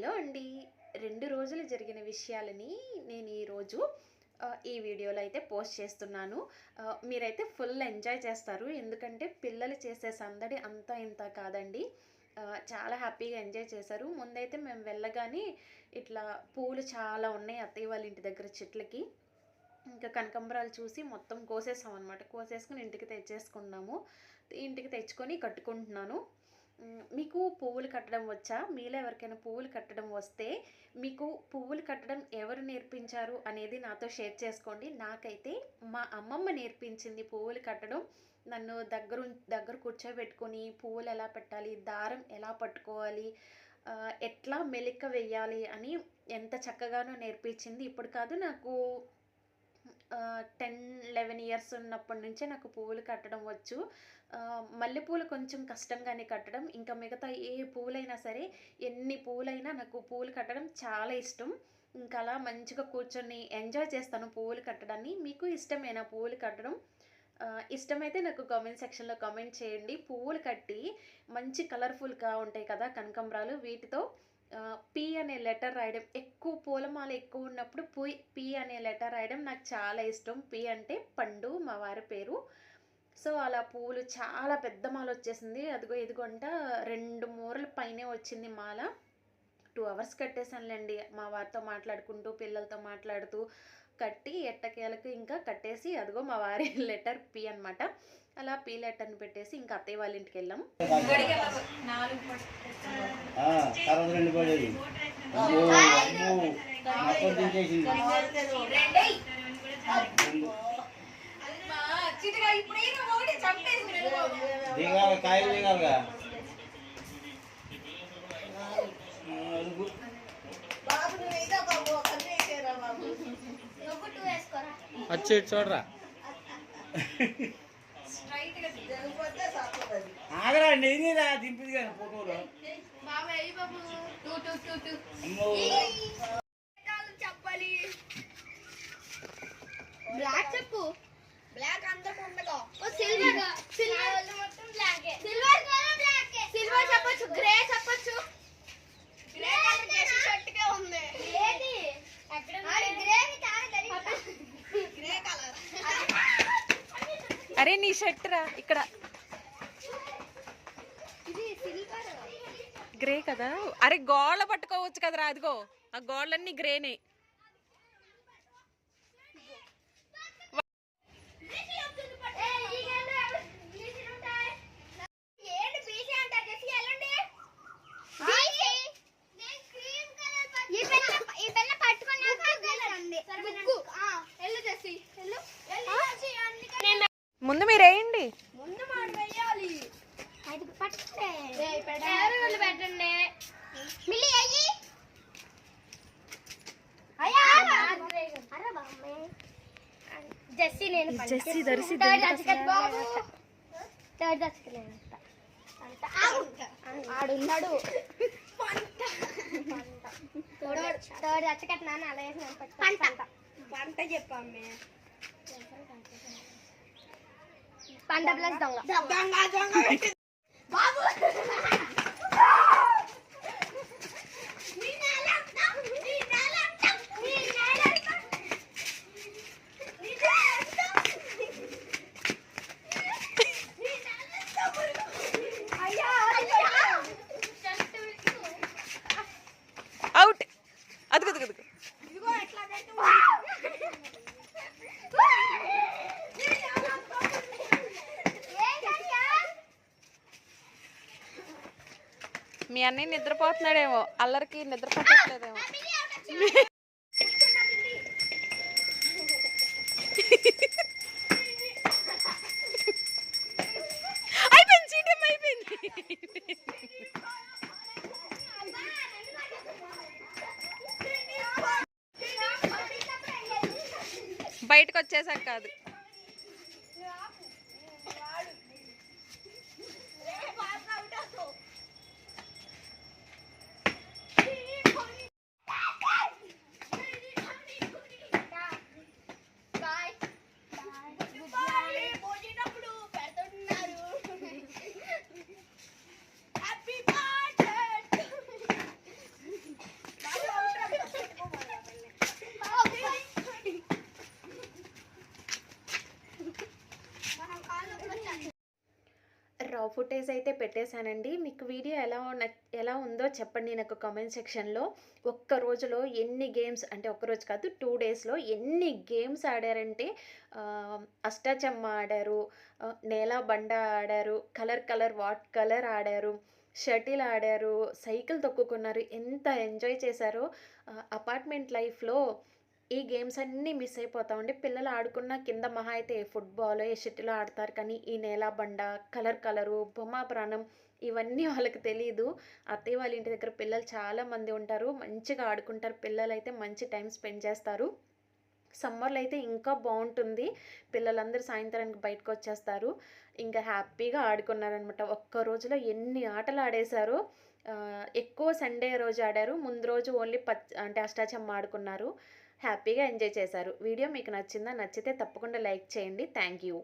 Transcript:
Hello అండి. రెండు రోజులు జరిగిన విషయాలని నేను ఈరోజు ఈ వీడియోలో అయితే పోస్ట్ చేస్తున్నాను. మీరైతే ఫుల్ ఎంజాయ్ చేస్తారు. ఎందుకంటే పిల్లలు చేసే సందడి అంతా ఇంత కాదండి. చాలా హ్యాపీగా ఎంజాయ్ చేశారు. ముందైతే మేము వెళ్ళగానే ఇట్లా పూలు చాలా ఉన్నాయి అత్తయ్య వాళ్ళ ఇంటి దగ్గర చెట్లకి. ఇంకా కనకంబరాలు చూసి మొత్తం కోసేసాం అనమాట కోసేసుకుని ఇంటికి తెచ్చేసుకున్నాము. ఇంటికి తెచ్చుకొని కట్టుకుంటున్నాను. మీకు పువ్వులు కట్టడం వచ్చా? మీలో ఎవరికైనా పువ్వులు కట్టడం వస్తే మీకు పువ్వులు కట్టడం ఎవరు నేర్పించారు అనేది నాతో షేర్ చేసుకోండి. నాకైతే మా అమ్మమ్మ నేర్పించింది పువ్వులు కట్టడం. నన్ను దగ్గర దగ్గర కూర్చోబెట్టుకొని పువ్వులు ఎలా పెట్టాలి దారం ఎలా పట్టుకోవాలి ఎట్లా మెలిక వేయాలి అని ఎంత చక్కగానో నేర్పించింది. ఇప్పుడు కాదు నాకు టెన్ లెవెన్ ఇయర్స్ ఉన్నప్పటి నుంచే నాకు పువ్వులు కట్టడం వచ్చు. మల్లెపూలు కొంచెం కష్టంగానే కట్టడం. ఇంకా మిగతా ఏ పువ్వులైనా సరే ఎన్ని పువ్వులైనా నాకు పువ్వులు కట్టడం చాలా ఇష్టం. ఇంకా అలా మంచిగా కూర్చొని ఎంజాయ్ చేస్తాను పువ్వులు కట్టడాన్ని. మీకు ఇష్టమేనా పువ్వులు కట్టడం? ఇష్టమైతే నాకు కామెంట్ సెక్షన్లో కామెంట్ చేయండి. పువ్వులు కట్టి మంచి కలర్ఫుల్గా ఉంటాయి కదా కనకంబరాలు. వీటితో పి అనే లెటర్ రాయడం ఎక్కువ పూలమాల ఎక్కువ ఉన్నప్పుడు పి పి అనే లెటర్ రాయడం నాకు చాలా ఇష్టం. పి అంటే పండు మా వారి పేరు. సో అలా పువ్వులు చాలా పెద్ద మాల వచ్చేసింది. అదిగో ఇదిగోంట రెండు మూరల పైనే వచ్చింది మాల. Two hours కట్టేశానులేండి. మా వారితో మాట్లాడుకుంటూ పిల్లలతో మాట్లాడుతూ కట్టి ఎట్టకేలకు ఇంకా కట్టేసి అదిగో మా వారి లెటర్ పి అనమాట అలా పి లెటర్ని పెట్టేసి ఇంకా అత్తయ్య వాళ్ళ ఇంటికి వెళ్ళాం. తర్వాత రెండు పడేది అమ్మో, అమ్మో, మొత్తం తీసేసింది దిగాలి కాయలు దిగాలిగా. వచ్చి చూడరా. ఆగరా నేనేరా దింపిది కానీ ఫోటోలో. అమ్మో. బ్లాక్ చెప్పు. బ్లాక్ అందరికి ఉండగా ఓ సిల్వర్ సిల్వర్ మొత్తం బ్లాక్ సిల్వర్ కూడా బ్లాక్ సిల్వర్ చెప్పొచ్చు గ్రే చెప్పొచ్చు. గ్రే కలర్ షర్ట్కే ఉంది. ఏది? ఎక్కడ గ్రే అరే నీ షర్ట్ రా ఇక్కడ ఇది సిల్వర్ గ్రే కదా. అరే గోళ్ళ పట్టుకోవచ్చు కదరా అదిగో. ఆ గోళ్ళన్నీ గ్రేనే. ఆడున్నాడు. నాన్న అలా వేసి పంట. పంట. చెప్పమ్మే పంట ప్లస్ దొంగ. దొంగ దొంగ. బాబు. మీ అన్నయ్య నిద్రపోతున్నాడేమో. అల్లరికి నిద్ర పట్టట్లేదేమో అయిపోయింది. బయటకు వచ్చేసాక కాదు. ఫుటేజ్ అయితే పెట్టేశానండి. మీకు వీడియో ఎలా ఎలా ఉందో చెప్పండి నాకు కామెంట్ సెక్షన్లో. ఒక్క రోజులో ఎన్ని గేమ్స్ అంటే ఒక్క రోజు కాదు టూ డేస్లో ఎన్ని గేమ్స్ ఆడారంటే అష్టాచమ్మ ఆడారు నేల బండ ఆడారు కలర్ కలర్ వాట్ కలర్ ఆడారు షటిల్ ఆడారు సైకిల్ తొక్కుకున్నారు ఎంత ఎంజాయ్ చేశారో. అపార్ట్మెంట్ లైఫ్లో ఈ గేమ్స్ అన్నీ మిస్ అయిపోతా ఉండే పిల్లలు ఆడుకున్న కింద మహా అయితే ఫుట్బాల్ షటిల్ ఆడతారు కానీ ఈ నేల బండ కలర్ కలరు బొమ్మ ప్రాణం ఇవన్నీ వాళ్ళకి తెలియదు అత్తయ్య వాళ్ళ ఇంటి దగ్గర పిల్లలు చాలామంది ఉంటారు. మంచిగా ఆడుకుంటారు. పిల్లలు అయితే మంచి టైం స్పెండ్ చేస్తారు. సమ్మర్లో అయితే ఇంకా బాగుంటుంది. పిల్లలందరూ సాయంత్రానికి బయటకు వచ్చేస్తారు. ఇంకా హ్యాపీగా ఆడుకున్నారనమాట ఒక్క రోజులో ఎన్ని ఆటలు ఆడేశారు. ఎక్కువ సండే రోజు ఆడారు. ముందు రోజు ఓన్లీ పచ్ అంటే అష్టాచమ్మ ఆడుకున్నారు. హ్యాపీగా ఎంజాయ్ చేశారు. వీడియో మీకు నచ్చిందా నచ్చితే తప్పకుండా లైక్ చేయండి. Thank you.